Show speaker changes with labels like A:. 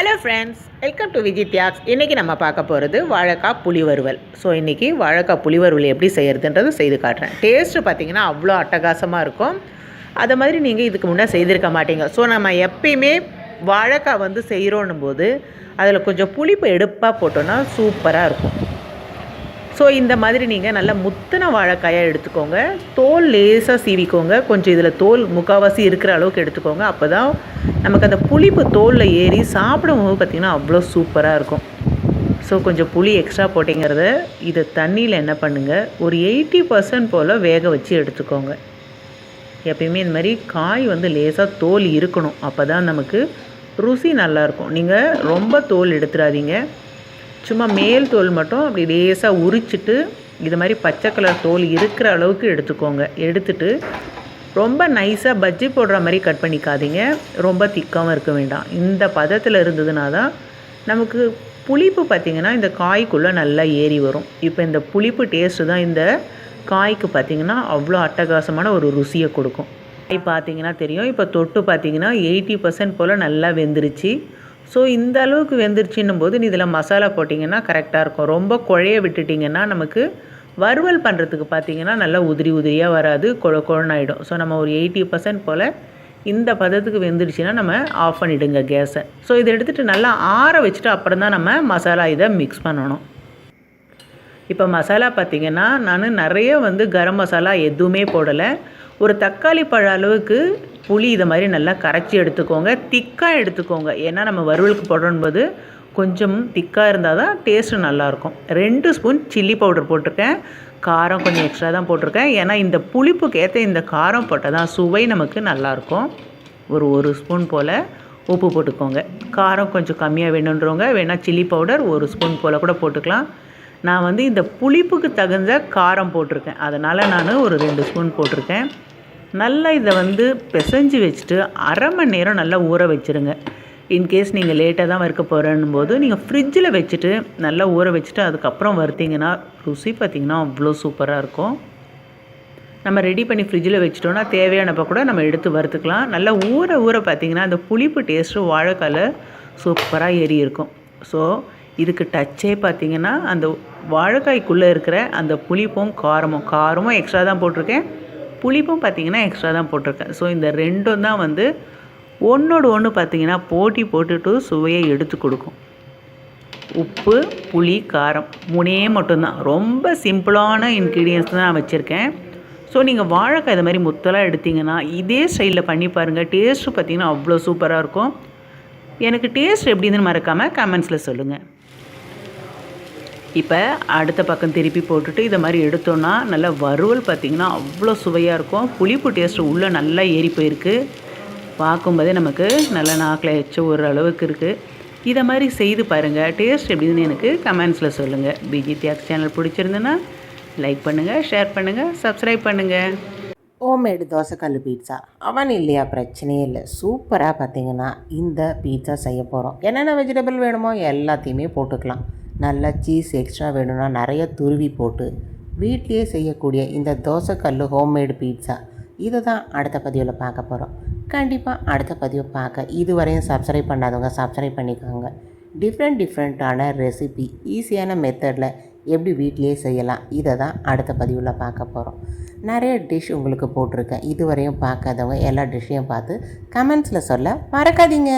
A: Hello friends welcome to Vijay தியாக்ஸ் இன்றைக்கி நம்ம பார்க்க போகிறது வாழைக்காய் புளி வறுவல். ஸோ இன்றைக்கி வாழைக்காய் புளி வறுவல் எப்படி செய்கிறதுன்றது செய்து காட்டுறேன். டேஸ்ட்டு பார்த்தீங்கன்னா அவ்வளோ அட்டகாசமாக இருக்கும். அதை மாதிரி நீங்கள் இதுக்கு முன்னே செய்திருக்க மாட்டீங்க. ஸோ நம்ம எப்பயுமே வாழைக்காய் வந்து செய்கிறோன்னும் போது அதில் கொஞ்சம் புளிப்பு எடுப்பாக போட்டோன்னா சூப்பராக இருக்கும். ஸோ இந்த மாதிரி நீங்கள் நல்லா முத்தின வாழைக்காயாக எடுத்துக்கோங்க. தோல் லேசாக சீவிக்கோங்க. கொஞ்சம் இதில் தோல் முக்கால்வாசி இருக்கிற அளவுக்கு எடுத்துக்கோங்க. அப்போ தான் நமக்கு அந்த புளிப்பு தோலில் ஏறி சாப்பிடும்போது பார்த்திங்கன்னா அவ்வளோ சூப்பராக இருக்கும். ஸோ கொஞ்சம் புளி எக்ஸ்ட்ரா போட்டிங்கிறத இதை தண்ணியில் என்ன பண்ணுங்கள் ஒரு எயிட்டி பர்சன்ட் போல் வேக வச்சு எடுத்துக்கோங்க. எப்பயுமே இந்த மாதிரி காய் வந்து லேசாக தோல் இருக்கணும். அப்போ தான் நமக்கு ருசி நல்லாயிருக்கும் நீங்கள் ரொம்ப தோல் எடுத்துடாதீங்க. சும்மா மேல் தோல் மட்டும் அப்படி லேசாக உரிச்சிட்டு இது மாதிரி பச்சை கலர் தோல் இருக்கிற அளவுக்கு எடுத்துக்கோங்க. எடுத்துட்டு ரொம்ப நைஸாக பஜ்ஜி போடுற மாதிரி கட் பண்ணிக்காதீங்க. ரொம்ப திக்காகவும் இருக்க வேண்டாம். இந்த பதத்தில் இருந்ததுனா தான் நமக்கு புளிப்பு பார்த்திங்கன்னா இந்த காய்க்குள்ளே நல்லா ஏறி வரும். இப்போ இந்த புளிப்பு டேஸ்ட்டு தான் இந்த காய்க்கு பார்த்திங்கன்னா அவ்வளோ அட்டகாசமான ஒரு ருசியை கொடுக்கும். காய் பார்த்தீங்கன்னா தெரியும். இப்போ தொட்டு பார்த்தீங்கன்னா எயிட்டி பர்சன்ட் போல் நல்லா வெந்துருச்சு. ஸோ இந்த அளவுக்கு வெந்துருச்சுன்னும் போது இதில் மசாலா போட்டிங்கன்னா கரெக்டாக இருக்கும். ரொம்ப குழைய விட்டுட்டிங்கன்னா நமக்கு வறுவல் பண்ணுறதுக்கு பார்த்திங்கன்னா நல்லா உதிரி உதிரியாக வராது கொழ கொழனாயிடும் ஸோ நம்ம ஒரு எயிட்டி பர்சன்ட் போல் இந்த பதத்துக்கு வெந்துடுச்சுன்னா நம்ம ஆஃப் பண்ணிவிடுங்க கேஸை. ஸோ இதை எடுத்துகிட்டு நல்லா ஆற வச்சுட்டு அப்புறம் தான் நம்ம மசாலா இதை மிக்ஸ் பண்ணணும். இப்போ மசாலா பார்த்திங்கன்னா நான் நிறைய வந்து கரம் மசாலா எதுவுமே போடலை. ஒரு தக்காளி பழ அளவுக்கு புளி இதை மாதிரி நல்லா கரைச்சி எடுத்துக்கோங்க. திக்காக எடுத்துக்கோங்க. ஏன்னா நம்ம வறுவலுக்கு போடும்போது கொஞ்சம் திக்காக இருந்தால் தான் டேஸ்ட்டு நல்லாயிருக்கும். ரெண்டு ஸ்பூன் சில்லி பவுடர் போட்டிருக்கேன். காரம் கொஞ்சம் எக்ஸ்ட்ரா தான் போட்டிருக்கேன். ஏன்னா இந்த புளிப்புக்கு ஏற்ற இந்த காரம் போட்டால் தான் சுவை நமக்கு நல்லாயிருக்கும். ஒரு ஒரு ஸ்பூன் போல் உப்பு போட்டுக்கோங்க. காரம் கொஞ்சம் கம்மியாக வேணுன்றவங்க வேணால் சில்லி பவுடர் ஒரு ஸ்பூன் போல் கூட போட்டுக்கலாம். நான் வந்து இந்த புளிப்புக்கு தகுந்த காரம் போட்டிருக்கேன். அதனால் நான் ஒரு ரெண்டு ஸ்பூன் போட்டிருக்கேன். நல்லா இதை வந்து பிசைஞ்சு வச்சுட்டு அரை மணி நேரம் நல்லா ஊற வச்சுருங்க. இன்கேஸ் நீங்கள் லேட்டாக தான் வறுக்க போகிறேன்னும் போது நீங்கள் ஃப்ரிட்ஜில் வச்சுட்டு நல்லா ஊற வச்சுட்டு அதுக்கப்புறம் வறுத்தீங்கன்னா ருசி பார்த்திங்கன்னா அவ்வளோ சூப்பராக இருக்கும். நம்ம ரெடி பண்ணி ஃப்ரிட்ஜில் வச்சிட்டோன்னா தேவையானப்போ கூட நம்ம எடுத்து வறுத்துக்கலாம். நல்லா ஊற ஊற பார்த்திங்கன்னா அந்த புளிப்பு டேஸ்ட்டு வாழைக்கால சூப்பராக ஏறி இருக்கும். ஸோ இதுக்கு டச்சே பார்த்திங்கன்னா அந்த வாழைக்காய்க்குள்ளே இருக்கிற அந்த புளிப்பும் காரமும் காரமும் எக்ஸ்ட்ரா தான் போட்டிருக்கேன். புளிப்பும் பார்த்திங்கன்னா எக்ஸ்ட்ரா தான் போட்டிருக்கேன். ஸோ இந்த ரெண்டும் தான் வந்து ஒன்றோடு ஒன்று பார்த்திங்கன்னா போட்டி போட்டுட்டு சுவையை எடுத்து கொடுக்கும். உப்பு புளி காரம் மூணே மட்டும்தான். ரொம்ப சிம்பிளான இன்க்ரீடியன்ஸ் தான் நான் வச்சுருக்கேன். ஸோ நீங்கள் வாழைக்காய் இது மாதிரி முத்தலாக எடுத்திங்கன்னா இதே ஸ்டைலில் பண்ணி பாருங்கள் டேஸ்ட்டு பார்த்திங்கன்னா அவ்வளோ சூப்பராக இருக்கும். எனக்கு டேஸ்ட் எப்படின்னு மறக்காமல் கமெண்ட்ஸில் சொல்லுங்கள் இப்போ அடுத்த பக்கம் திருப்பி போட்டுட்டு இதை மாதிரி எடுத்தோன்னா நல்லா வறுவல் பார்த்திங்கன்னா அவ்வளோ சுவையாக இருக்கும். புளிப்பு டேஸ்ட்டு உள்ளே நல்லா ஏறி போயிருக்கு. பார்க்கும்போதே நமக்கு நல்லா நாக்கில் எச்சம் ஒரு அளவுக்கு இருக்குது இதை மாதிரி செய்து பாருங்கள் டேஸ்ட் எப்படின்னு எனக்கு கமெண்ட்ஸில் சொல்லுங்கள் பிஜி தியாக்ஸ் சேனல் பிடிச்சிருந்துன்னா லைக் பண்ணுங்கள் ஷேர் பண்ணுங்கள் சப்ஸ்கிரைப் பண்ணுங்கள்
B: ஹோம்மேடு தோசைக்கல் பீட்சா அவன் இல்லையா? பிரச்சனையே இல்லை. சூப்பராக பார்த்தீங்கன்னா இந்த பீட்சா செய்ய போகிறோம் என்னென்ன வெஜிடபிள் வேணுமோ எல்லாத்தையுமே போட்டுக்கலாம். நல்லா சீஸ் எக்ஸ்ட்ரா வேணும்னா நிறைய துருவி போட்டு வீட்லேயே செய்யக்கூடிய இந்த தோசைக்கல் ஹோம்மேடு பீட்சா இதை தான் அடுத்த பதிவில் பார்க்க போகிறோம் கண்டிப்பாக அடுத்த பதிவு பார்க்க. இதுவரையும் சப்ஸ்கிரைப் பண்ணாதவங்க சப்ஸ்கிரைப் பண்ணிக்கோங்க. டிஃப்ரெண்ட் டிஃப்ரெண்ட்டான ரெசிபி ஈஸியான மெத்தடில் எப்படி வீட்லேயே செய்யலாம். இதை தான் அடுத்த பதிவில் பார்க்க போகிறோம் நிறைய டிஷ் உங்களுக்கு போட்டிருக்கேன். இதுவரையும் பார்க்காதவங்க எல்லா டிஷ்ஷையும் பார்த்து கமெண்ட்ஸில் சொல்ல மறக்காதீங்க.